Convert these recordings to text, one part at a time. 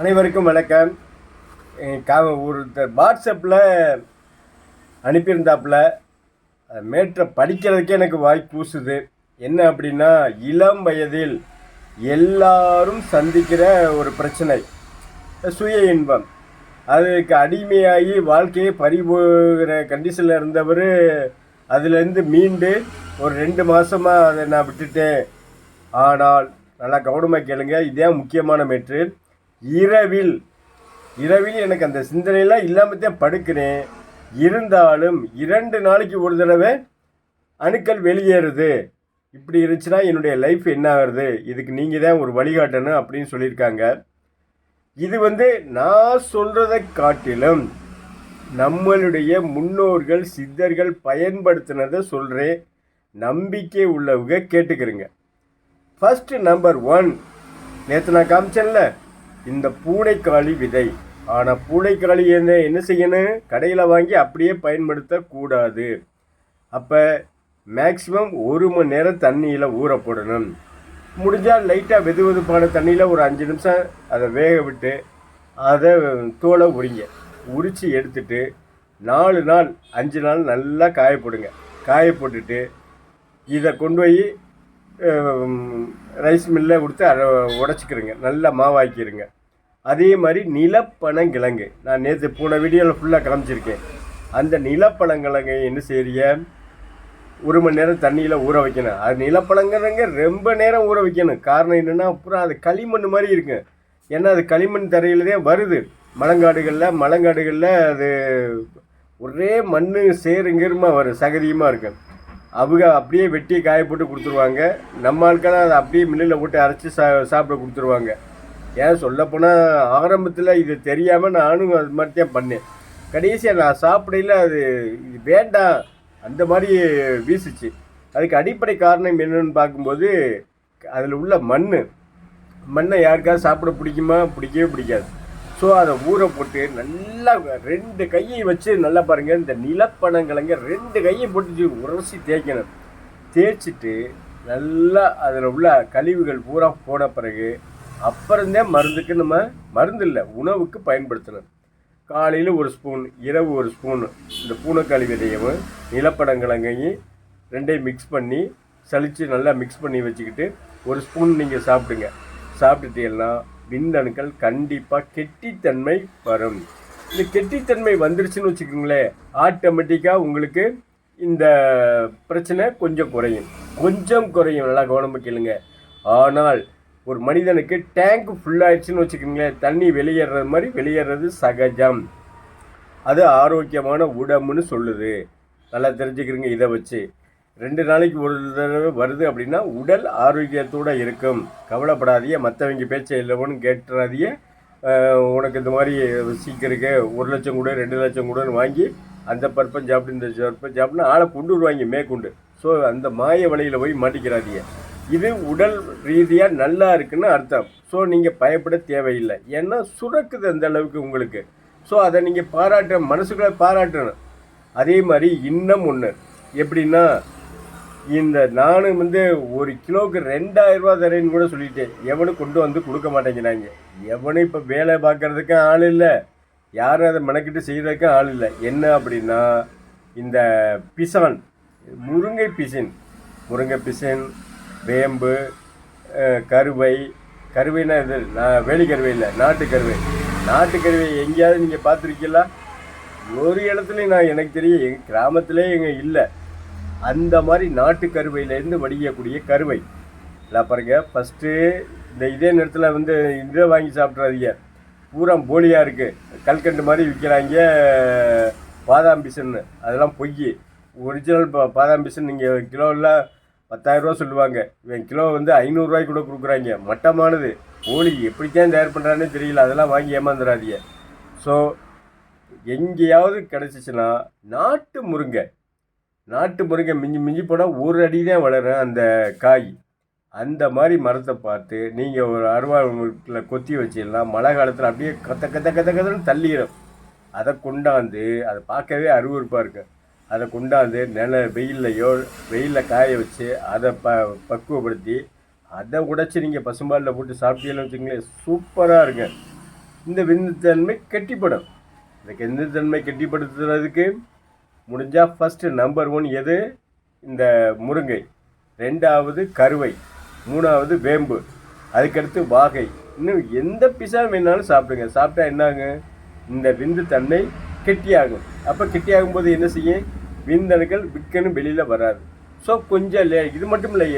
அனைவருக்கும் வணக்கம். கா ஒருத்தர் வாட்ஸ்அப்பில் அனுப்பியிருந்தாப்புல. அது மேற்றை படிக்கிறதுக்கே எனக்கு வாய் கூசுது. என்ன அப்படின்னா இளம் வயதில் எல்லாரும் சந்திக்கிற ஒரு பிரச்சனை. சுய இன்பம். அதுக்கு அடிமையாகி வாழ்க்கையை பறிபோகிற கண்டிஷனில் இருந்தவர் அதுலேருந்து மீண்டு ஒரு ரெண்டு மாதமாக அதை நான் விட்டுட்டேன். ஆனால் நல்லா கவனமாக கேளுங்க. இதே முக்கியமான மேற்று இரவில். இரவில் எனக்கு அந்த சிந்தனையெல்லாம் இல்லாமல் தான் படுக்கிறேன். இருந்தாலும் இரண்டு நாளைக்கு ஒரு தடவை அணுக்கள் வெளியேறுது. இப்படி இருந்துச்சுன்னா என்னுடைய லைஃப் என்ன ஆகுறது? இதுக்கு நீங்கள் தான் ஒரு வழிகாட்டணும் அப்படின்னு சொல்லியிருக்காங்க. இது வந்து நான் சொல்கிறதை காட்டிலும் நம்மளுடைய முன்னோர்கள் சித்தர்கள் பயன்படுத்தினதை சொல்கிறேன் நம்பிக்கை உள்ளவங்க கேட்டுக்கிறேங்க. ஃபஸ்ட்டு நம்பர் ஒன் நேற்று நான் காமிச்சேன்ல. இந்த பூனைக்காளி விதை. ஆனால் பூனைக்காளி என்ன என்ன செய்யணும்? கடையில் வாங்கி அப்படியே பயன்படுத்தக்கூடாது. அப்போ மேக்ஸிமம் ஒரு மணி நேரம் தண்ணியில் ஊற போடணும் முடிஞ்சால் லைட்டாக வெது வெதுப்பான தண்ணியில் ஒரு அஞ்சு நிமிஷம் அதை வேக விட்டு அதை தோலை உரிங்க. உரித்து எடுத்துட்டு நாலு நாள் அஞ்சு நாள் நல்லா காய போடுங்க காய போட்டுட்டு இதை கொண்டு போய் ரைஸ் மில்லில் கொடுத்து அதை உடச்சிக்கிறங்க நல்லா மாவாக்கிடுங்க அதே மாதிரி நிலப்பனங்கிழங்கு. நான் நேற்று போன வீடியோவில் ஃபுல்லாக காமிச்சிருக்கேன். அந்த நிலப்பனங்கிழங்கை என்ன செய்ய ஒரு மணி நேரம் தண்ணியில் ஊற வைக்கணும். அது நிலப்பழங்கிறங்க ரொம்ப நேரம் ஊற வைக்கணும். காரணம் என்னென்னா அப்புறம் அது களிமண் மாதிரி இருக்கு. ஏன்னா அது களிமண் தரையில்தே தான் வருது. மலங்காடுகளில் மலங்காடுகளில் அது ஒரே மண் சேருங்கிருமா வரும். சகதியமாக இருக்கும். அவங்க அப்படியே வெட்டி காய போட்டு கொடுத்துருவாங்க. நம்ம ஆட்களாம் அதை அப்படியே மில்லில் போட்டு அரைச்சி சா சாப்பிட கொடுத்துருவாங்க. ஏன் சொல்லப்போனால் ஆரம்பத்தில் இது தெரியாமல் நானும் அது மாதிரி தான் பண்ணேன். கடைசியாக நான் சாப்பிடையில் அது இது வேண்டாம். அந்த மாதிரி வீசிச்சு. அதுக்கு அடிப்படை காரணம் என்னென்னு பார்க்கும்போது அதில் உள்ள மண் மண்ணை யாருக்காவது சாப்பிட பிடிக்குமா? பிடிக்கவே பிடிக்காது. ஸோ அதை ஊற போட்டு நல்லா ரெண்டு கையை வச்சு நல்லா பாருங்கள் இந்த நிலப்பனங்கிழங்க ரெண்டு கையை போட்டு உரசி தேய்க்கணும். தேய்ச்சிட்டு நல்லா அதில் உள்ள கழிவுகள் பூரா போன பிறகு அப்புறம்தான் மருந்துக்கு நம்ம மருந்து இல்லை உணவுக்கு பயன்படுத்தணும். காலையில் ஒரு ஸ்பூன் இரவு ஒரு ஸ்பூன் இந்த பூனைக்காளி விதையவும் நிலப்படங்கிழங்கையும் ரெண்டையும் மிக்ஸ் பண்ணி சலித்து நல்லா மிக்ஸ் பண்ணி வச்சுக்கிட்டு ஒரு ஸ்பூன் நீங்கள் சாப்பிடுங்க. சாப்பிட்டுட்டீங்கன்னா விந்தணுக்கள் கண்டிப்பாக கெட்டித்தன்மை வரும். இந்த கெட்டித்தன்மை வந்துருச்சுன்னு வச்சுக்கோங்களேன் ஆட்டோமேட்டிக்காக உங்களுக்கு இந்த பிரச்சனை கொஞ்சம் குறையும். கொஞ்சம் குறையும். நல்லா கவனமாக கேளுங்க. ஆனால் ஒரு மனிதனுக்கு டேங்க் ஃபுல்லாகிடுச்சுன்னு வச்சுக்கோங்களேன் தண்ணி வெளியேறது மாதிரி வெளியேறது சகஜம். அது ஆரோக்கியமான உடம்புன்னு சொல்லுது. நல்லா தெரிஞ்சுக்கிறீங்க இதை வச்சு. ரெண்டு நாளைக்கு ஒரு தடவை வருது அப்படின்னா உடல் ஆரோக்கியத்தோடு இருக்கும். கவலைப்படாதீங்க. மற்றவங்க பேச்சை இல்லைவோன்னு கேட்டுறாதீங்க. உனக்கு இந்த மாதிரி சீக்கிரக்கு ஒரு லட்சம் கூட ரெண்டு லட்சம் கூடன்னு வாங்கி அந்த பர்பன் சாப்பிட்டு இந்த பருப்பம் சாப்பிட்டு ஆளை கொண்டு வருவாங்க மேற்கொண்டு. ஸோ அந்த மாய வழியில் போய் மாட்டிக்கிறாதீங்க. இது உடல் ரீதியாக நல்லா இருக்குன்னு அர்த்தம். ஸோ நீங்கள் பயப்பட தேவையில்லை. ஏன்னா சுரக்குது அந்த அளவுக்கு உங்களுக்கு. ஸோ அதை நீங்கள் பாராட்ட மனசுக்குள்ளே பாராட்டணும். அதே மாதிரி இன்னும் ஒன்று எப்படின்னா இந்த நானும் வந்து ஒரு கிலோவுக்கு ரெண்டாயிரம் ரூபா தரேன்னு கூட சொல்லிட்டேன் எவனும் கொண்டு வந்து கொடுக்க மாட்டேங்கிறாங்க. எவனும் இப்போ வேலை பார்க்கறதுக்கு ஆள் இல்லை. யாரும் அதை மெனக்கிட்டு செய்கிறதுக்கும் ஆள் இல்லை. என்ன அப்படின்னா இந்த பிசான் முருங்கை பிசின் முருங்கை பிசின் வேம்பு கருவை கருவைனா இது நான் வேலிக்கருவை இல்லை நாட்டு கருவை. நாட்டு கருவை எங்கேயாவது நீங்கள் பார்த்துருக்கீங்களா? ஒரு இடத்துலையும் நான் எனக்கு தெரியும் எங்கள் கிராமத்திலே எங்கள் இல்லை. அந்த மாதிரி நாட்டு கருவையிலேருந்து வடிக்கக்கூடிய கருவை. இல்லை பாருங்க ஃபஸ்ட்டு இந்த இதே நேரத்தில் வந்து இதை வாங்கி சாப்பிட்றாதீங்க. பூரா போலியாக இருக்குது கல்கண்டு மாதிரி விற்கிறாங்க பாதாம் பிசன்னு. அதெல்லாம் பொய். ஒரிஜினல் பா பாதாம் பிசன் நீங்கள் கிலோவில் பத்தாயிரரூவா சொல்லுவாங்க. இவன் கிலோ வந்து ஐநூறுரூவாய்க்கு கூட கொடுக்குறாங்க. மட்டமானது. போலி எப்படித்தான் தயார் பண்ணுறான்னு தெரியல. அதெல்லாம் வாங்கி ஏமாந்துடாதீங்க ஸோ எங்கேயாவது கிடச்சிச்சின்னா நாட்டு முருங்கை. நாட்டு முருங்கை மிஞ்சி மிஞ்சி போனால் ஒரு அடி தான் வளரும் அந்த காய். அந்த மாதிரி மரத்தை பார்த்து நீங்கள் ஒரு அருவாள் கொத்தி வச்சிடலாம். மழை காலத்தில் அப்படியே கத்த கத்த கத்த கத்தன்னு தள்ளிடும் அதை கொண்டாந்து அதை பார்க்கவே அருவறுப்பாக இருக்கு. அதை கொண்டாந்து நில வெயில்லையோ வெயிலில் காய வச்சு அதை ப பக்குவப்படுத்தி அதை உடைச்சி நீங்கள் பசும்பாலில் போட்டு சாப்பிட்டீங்கன்னு வச்சுங்களேன் சூப்பராக இருக்கும். இந்த விந்துத்தன்மை கெட்டிப்படும். இந்த விந்துத்தன்மை கெட்டிப்படுத்துறதுக்கு முடிஞ்சால் ஃபஸ்ட்டு நம்பர் ஒன் எது? இந்த முருங்கை. ரெண்டாவது கருவை. மூணாவது வேம்பு. அதுக்கடுத்து வாகை. இன்னும் எந்த பிசா வேணாலும் சாப்பிடுங்க. சாப்பிட்டா என்னாங்க இந்த விந்து தன்மை கெட்டியாகும். அப்போ கெட்டியாகும் போது என்ன செய்யும்? விந்தணுக்கள் விற்கணும் வெளியில் வராது. ஸோ கொஞ்சம் லே இது மட்டும் இல்லை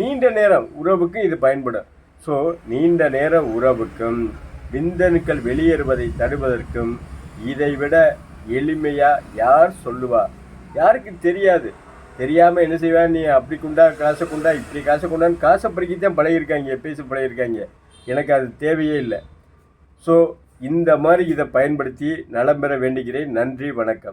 நீண்ட நேரம் உறவுக்கு இது பயன்படும். ஸோ நீண்ட நேரம் உறவுக்கும் விந்தணுக்கள் வெளியேறுவதை தடுப்பதற்கும் இதை விட எளிமையாக யார் சொல்லுவா? யாருக்கு தெரியாது. தெரியாமல் என்ன செய்வேன் நீ அப்படி குண்டா காசை குண்டா இப்படி காசை குண்டான்னு காசை பறிக்கி தான் பழகிருக்காங்க பேச பழகிருக்காங்க எனக்கு அது தேவையே இல்லை. ஸோ இந்த மாதிரி இதை பயன்படுத்தி நலம் பெற வேண்டுகிறேன். நன்றி வணக்கம்.